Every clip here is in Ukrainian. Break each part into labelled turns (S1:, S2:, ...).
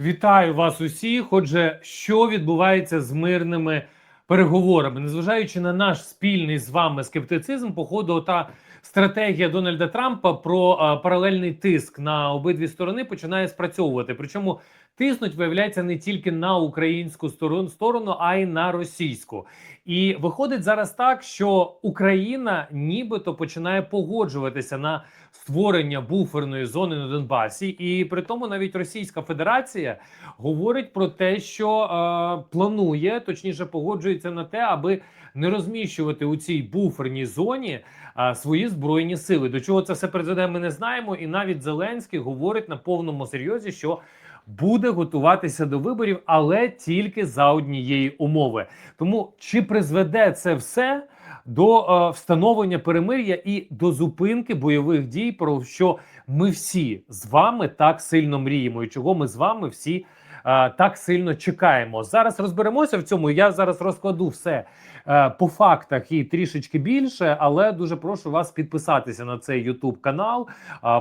S1: Вітаю вас усіх. Отже, що відбувається з мирними переговорами, незважаючи на наш спільний з вами скептицизм, походу, та стратегія Дональда Трампа про а, паралельний тиск на обидві сторони починає спрацьовувати. Причому тиснуть виявляється не тільки на українську сторону, а й на російську. І виходить зараз так, що Україна нібито починає погоджуватися на створення буферної зони на Донбасі, і при тому навіть Російська Федерація говорить про те, що е, планує, точніше погоджується на те, аби не розміщувати у цій буферній зоні е, свої збройні сили. До чого це все призведе, ми не знаємо. І навіть Зеленський говорить на повному серйозі, що буде готуватися до виборів, але тільки за однієї умови. Тому чи призведе це все до е, встановлення перемир'я і до зупинки бойових дій, про що ми всі з вами так сильно мріємо, і чого ми з вами всі так сильно чекаємо? Зараз розберемося в цьому. Я зараз розкладу все е, по фактах і трішечки більше, але дуже прошу вас підписатися на цей YouTube канал,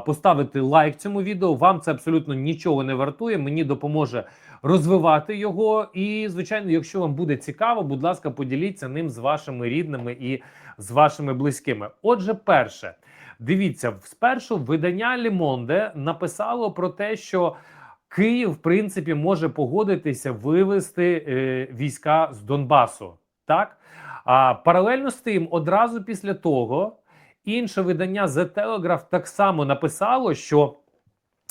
S1: поставити лайк цьому відео. Вам це абсолютно нічого не вартує. Мені допоможе розвивати його. І, звичайно, якщо вам буде цікаво, будь ласка, поділіться ним з вашими рідними і з вашими близькими. Отже, перше, дивіться, спершу видання Лімонде написало про те, що Київ, в принципі, може погодитися вивести е, війська з Донбасу. Так а паралельно з тим, одразу після того, інше видання The Telegraph так само написало, що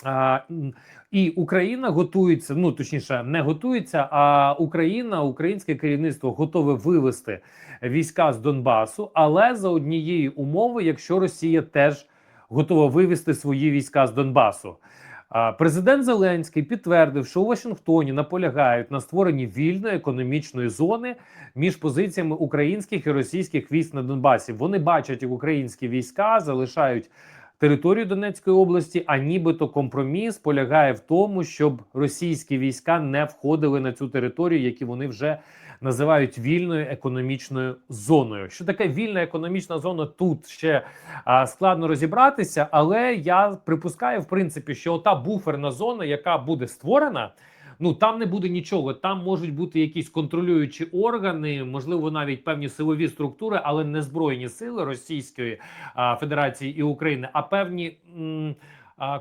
S1: м, і Україна готується, ну точніше, не готується, а Україна, українське керівництво готове вивести війська з Донбасу, але за однієї умови, якщо Росія теж готова вивести свої війська з Донбасу. Президент Зеленський підтвердив, що у Вашингтоні наполягають на створенні вільної економічної зони між позиціями українських і російських військ на Донбасі. Вони бачать, як українські війська залишають територію Донецької області, а нібито компроміс полягає в тому, щоб російські війська не входили на цю територію, які вони вже називають вільною економічною зоною. Що таке вільна економічна зона? Тут ще а, складно розібратися, але я припускаю, в принципі, що та буферна зона, яка буде створена. Ну там не буде нічого. Там можуть бути якісь контролюючі органи, можливо, навіть певні силові структури, але не збройні сили Російської а, Федерації і України, а певні. М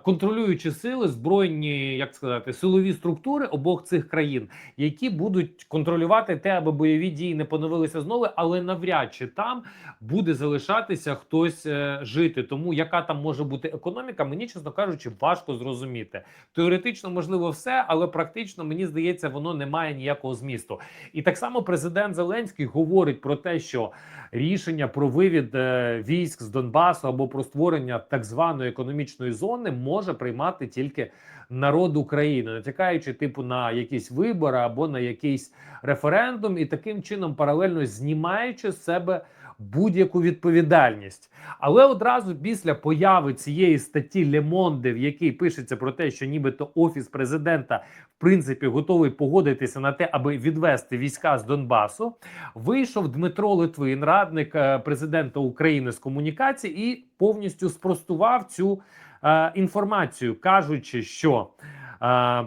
S1: Контролюючі сили, збройні, як сказати, силові структури обох цих країн, які будуть контролювати те, аби бойові дії не поновилися знову, але навряд чи там буде залишатися хтось е, жити. Тому яка там може бути економіка, мені чесно кажучи, важко зрозуміти. Теоретично можливо все, але практично мені здається, воно не має ніякого змісту. І так само президент Зеленський говорить про те, що рішення про вивід е, військ з Донбасу або про створення так званої економічної зони може приймати тільки народ України, натякаючи типу на якісь вибори або на якийсь референдум, і таким чином паралельно знімаючи з себе будь-яку відповідальність. Але одразу після появи цієї статті Лемонде, в якій пишеться про те, що нібито офіс президента в принципі готовий погодитися на те, аби відвести війська з Донбасу, вийшов Дмитро Литвин, радник е, президента України з комунікації, і повністю спростував цю е, інформацію, кажучи, що е,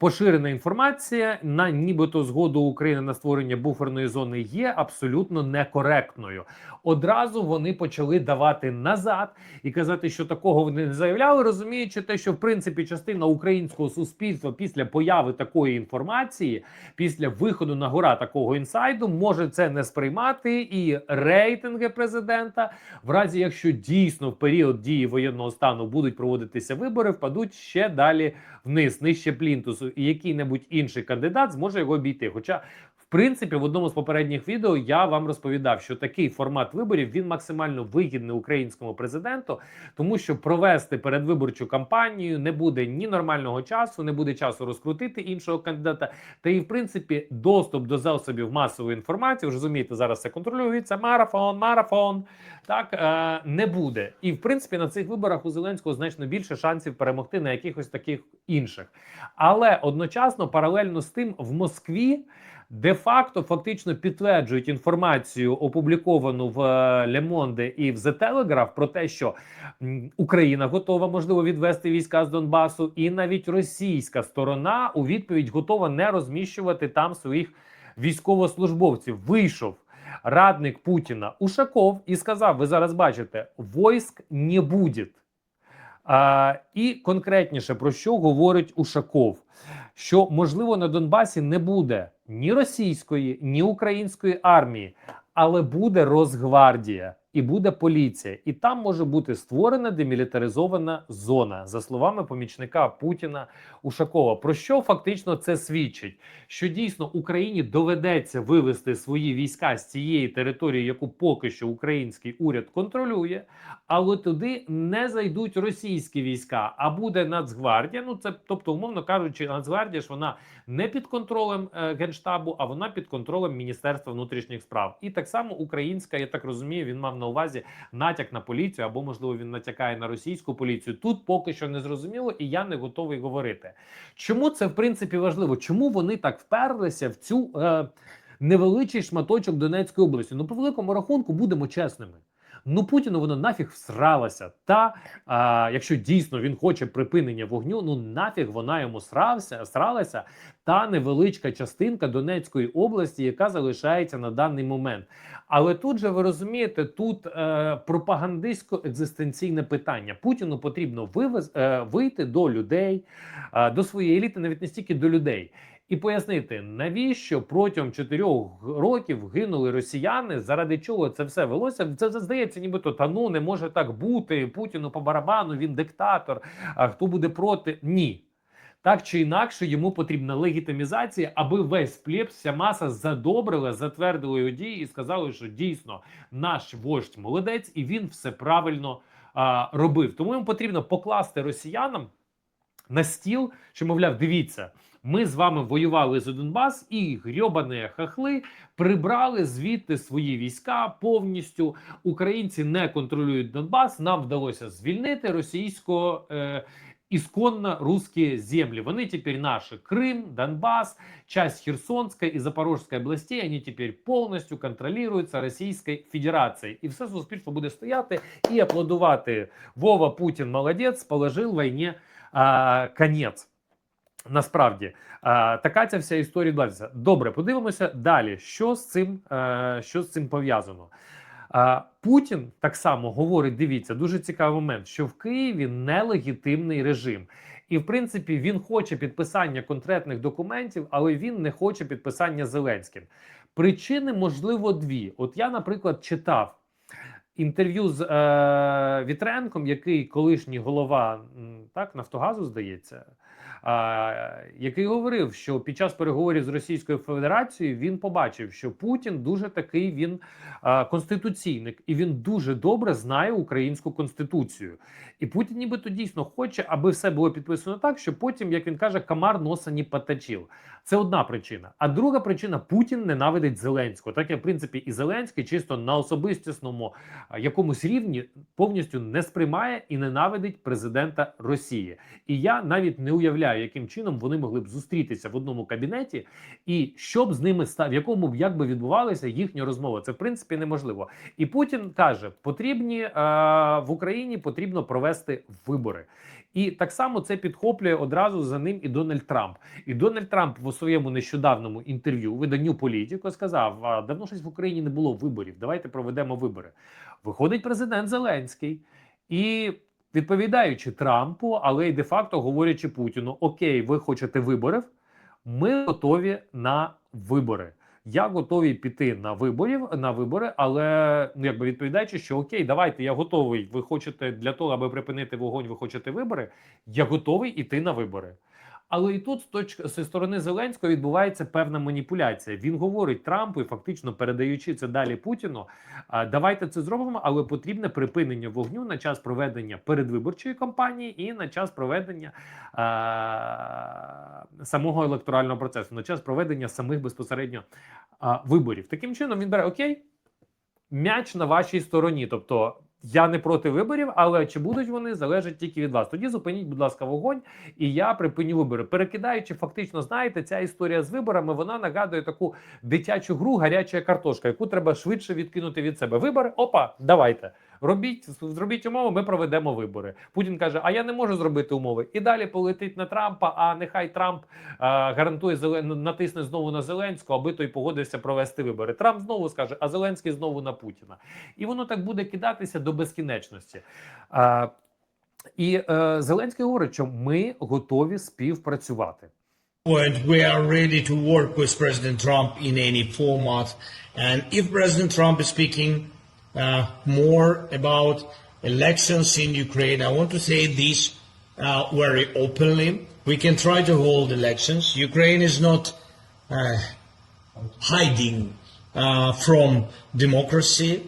S1: поширена інформація на нібито згоду України на створення буферної зони є абсолютно некоректною. Одразу вони почали давати назад і казати, що такого вони не заявляли, розуміючи те, що в принципі частина українського суспільства після появи такої інформації, після виходу на гора такого інсайду, може це не сприймати, і рейтинги президента, в разі якщо дійсно в період дії воєнного стану будуть проводитися вибори, впадуть ще далі вниз, нижче плінтусу, і який-небудь інший кандидат зможе його обійти. Хоча принципі, в одному з попередніх відео я вам розповідав, що такий формат виборів він максимально вигідний українському президенту, тому що провести передвиборчу кампанію не буде ні нормального часу, не буде часу розкрутити іншого кандидата. Та і в принципі доступ до засобів масової інформації, ви розумієте, зараз це контролюється. Марафон, марафон так е, не буде. І в принципі на цих виборах у Зеленського значно більше шансів перемогти на якихось таких інших. Але одночасно, паралельно з тим, в Москві де-факто фактично підтверджують інформацію, опубліковану в е, Monde і в The Telegraph про те, що Україна готова можливо відвести війська з Донбасу, і навіть російська сторона у відповідь готова не розміщувати там своїх військовослужбовців. Вийшов радник Путіна Ушаков і сказав: Ви зараз бачите, войск не буде. А, і конкретніше про що говорить Ушаков? Що можливо на Донбасі не буде ні російської, ні української армії, але буде Росгвардія і буде поліція, і там може бути створена демілітаризована зона, за словами помічника Путіна Ушакова. Про що фактично це свідчить? Що дійсно Україні доведеться вивести свої війська з цієї території, яку поки що український уряд контролює, але туди не зайдуть російські війська, а буде Нацгвардія. Ну це тобто, умовно кажучи, Нацгвардія ж вона не під контролем е, генштабу, а вона під контролем Міністерства внутрішніх справ. І так само українська, я так розумію, він мав на увазі натяк на поліцію, або можливо він натякає на російську поліцію. Тут поки що не зрозуміло, і я не готовий говорити. Чому це в принципі важливо? Чому вони так вперлися в цю е, невеличкий шматочок Донецької області? Ну, по великому рахунку, будемо чесними. Ну Путіну воно нафіг всралася. Та а, якщо дійсно він хоче припинення вогню, ну нафіг вона йому срався, сралася та невеличка частинка Донецької області, яка залишається на даний момент. Але тут же ви розумієте, тут е, пропагандистсько-екзистенційне питання. Путіну потрібно вивез, е, вийти до людей, е, до своєї еліти, навіть не стільки до людей. І пояснити, навіщо протягом чотирьох років гинули росіяни, заради чого це все велося? Це здається, нібито та ну не може так бути. Путіну по барабану, він диктатор. А хто буде проти? Ні. Так чи інакше, йому потрібна легітимізація, аби весь плебс, вся маса задобрила, затвердила його дії і сказали, що дійсно наш вождь молодець, і він все правильно а, робив. Тому йому потрібно покласти росіянам на стіл, що мовляв, дивіться. Ми з вами воювали за Донбас, і грьобані хахли прибрали звідти свої війська повністю. Українці не контролюють Донбас. Нам вдалося звільнити російсько е, ісконно русські землі. Вони тепер наші Крим, Донбас, часть Херсонської і Запорожської областей. Вони тепер повністю контролюються Російською Федерацією. І все суспільство буде стояти і аплодувати. Вова Путін молодець, положив війні а, конець. Насправді така ця вся історія відбувається. Добре, подивимося далі. Що з цим, а, що з цим пов'язано? Путін так само говорить: дивіться, дуже цікавий момент, що в Києві нелегітимний режим, і в принципі він хоче підписання конкретних документів, але він не хоче підписання Зеленським. Причини можливо дві. От я, наприклад, читав. Інтерв'ю з е, Вітренком, який колишній голова так Нафтогазу здається, який говорив, що під час переговорів з Російською Федерацією він побачив, що Путін дуже такий він конституційник, і він дуже добре знає українську конституцію. І Путін, нібито дійсно хоче, аби все було підписано так, що потім, як він каже, камар носа не поточив. Це одна причина. А друга причина Путін ненавидить Зеленського. Так як в принципі і Зеленський чисто на особистісному якомусь рівні повністю не сприймає і ненавидить президента Росії. І я навіть не уявляю, яким чином вони могли б зустрітися в одному кабінеті, і що б з ними став, в якому б як би відбувалася їхня розмова. Це в принципі неможливо. І Путін каже: потрібні е, в Україні потрібно провести вибори. І так само це підхоплює одразу за ним і Дональд Трамп. І Дональд Трамп у своєму нещодавному інтерв'ю виданню політико сказав: а, давно щось в Україні не було виборів. Давайте проведемо вибори. Виходить президент Зеленський і. Відповідаючи Трампу, але й де-факто говорячи Путіну: Окей, ви хочете виборів, ми готові на вибори. Я готовий піти на виборів на вибори, але ну якби відповідаючи, що окей, давайте я готовий. Ви хочете для того, аби припинити вогонь, ви хочете вибори. Я готовий іти на вибори. Але і тут з точки зі сторони Зеленського відбувається певна маніпуляція. Він говорить Трампу і фактично передаючи це далі Путіну. Давайте це зробимо, але потрібне припинення вогню на час проведення передвиборчої кампанії і на час проведення а, самого електорального процесу, на час проведення самих безпосередньо а, виборів. Таким чином він бере окей, м'яч на вашій стороні. Тобто Я не проти виборів, але чи будуть вони залежить тільки від вас. Тоді зупиніть, будь ласка, вогонь, і я припиню вибори. Перекидаючи, фактично, знаєте, ця історія з виборами вона нагадує таку дитячу гру гаряча картошка, яку треба швидше відкинути від себе. Вибори, опа, давайте. Робіть, зробіть умови, ми проведемо вибори. Путін каже: А я не можу зробити умови. І далі полетить на Трампа. А нехай Трамп а, гарантує зелен... натисне знову на Зеленського, аби той погодився провести вибори. Трамп знову скаже, а Зеленський знову на Путіна. І воно так буде кидатися до безкінечності. А, і е, Зеленський говорить, що ми готові співпрацювати.
S2: point, we are ready to work with President Trump in any format. And if President Trump is speaking more about elections in Ukraine, I want to say this uh, very openly. We can try to hold elections. Ukraine is not uh, hiding uh, from democracy.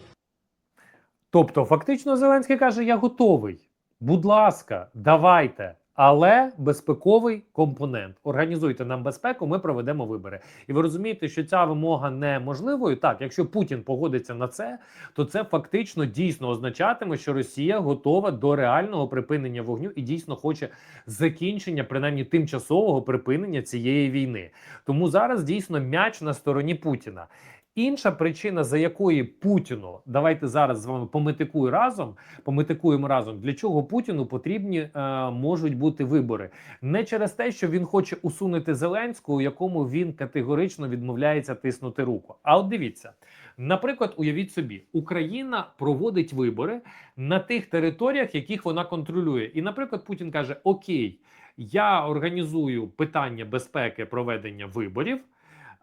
S1: Тобто, фактично, Зеленський каже: Я готовий. Будь ласка, давайте. Але безпековий компонент. Організуйте нам безпеку, ми проведемо вибори. І ви розумієте, що ця вимога неможливою. Так, якщо Путін погодиться на це, то це фактично дійсно означатиме, що Росія готова до реального припинення вогню і дійсно хоче закінчення, принаймні тимчасового припинення цієї війни. Тому зараз дійсно м'яч на стороні Путіна. Інша причина, за якої Путіну давайте зараз з вами пометикую разом. Пометикуємо разом, для чого Путіну потрібні е, можуть бути вибори не через те, що він хоче усунути Зеленського, якому він категорично відмовляється тиснути руку. А от дивіться, наприклад, уявіть собі, Україна проводить вибори на тих територіях, яких вона контролює. І, наприклад, Путін каже: Окей, я організую питання безпеки проведення виборів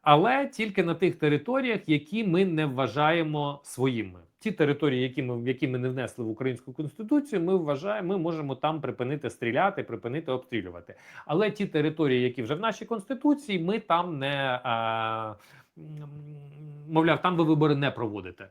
S1: але тільки на тих територіях, які ми не вважаємо своїми. Ті території, які ми які ми не внесли в українську конституцію, ми вважаємо, ми можемо там припинити стріляти, припинити обстрілювати. Але ті території, які вже в нашій конституції, ми там не а, мовляв, там ви вибори не проводите.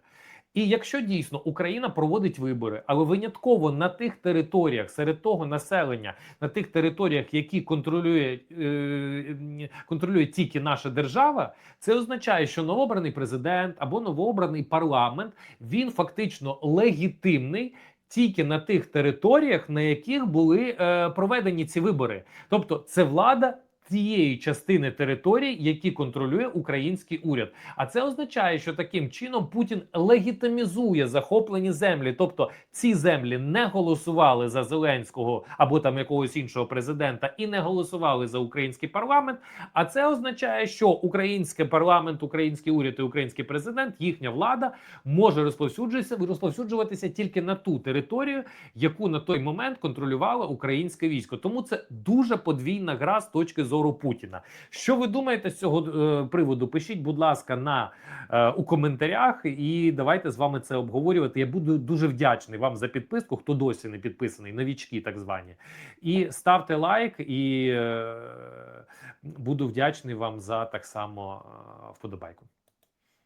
S1: І якщо дійсно Україна проводить вибори, але винятково на тих територіях, серед того населення, на тих територіях, які контролює е, контролює тільки наша держава, це означає, що новообраний президент або новообраний парламент він фактично легітимний. Тільки на тих територіях, на яких були е, проведені ці вибори, тобто це влада тієї частини території, які контролює український уряд. А це означає, що таким чином Путін легітимізує захоплені землі, тобто ці землі не голосували за Зеленського або там якогось іншого президента і не голосували за український парламент. А це означає, що український парламент, український уряд і український президент, їхня влада може розповсюджуватися розповсюджуватися тільки на ту територію, яку на той момент контролювало українське військо. Тому це дуже подвійна гра з точки зору Путіна. Що ви думаєте з цього е, приводу? Пишіть, будь ласка, на е, у коментарях, і давайте з вами це обговорювати. Я буду дуже вдячний вам за підписку, хто досі не підписаний, новічки так звані. І ставте лайк, і е, буду вдячний вам за так само е, вподобайку.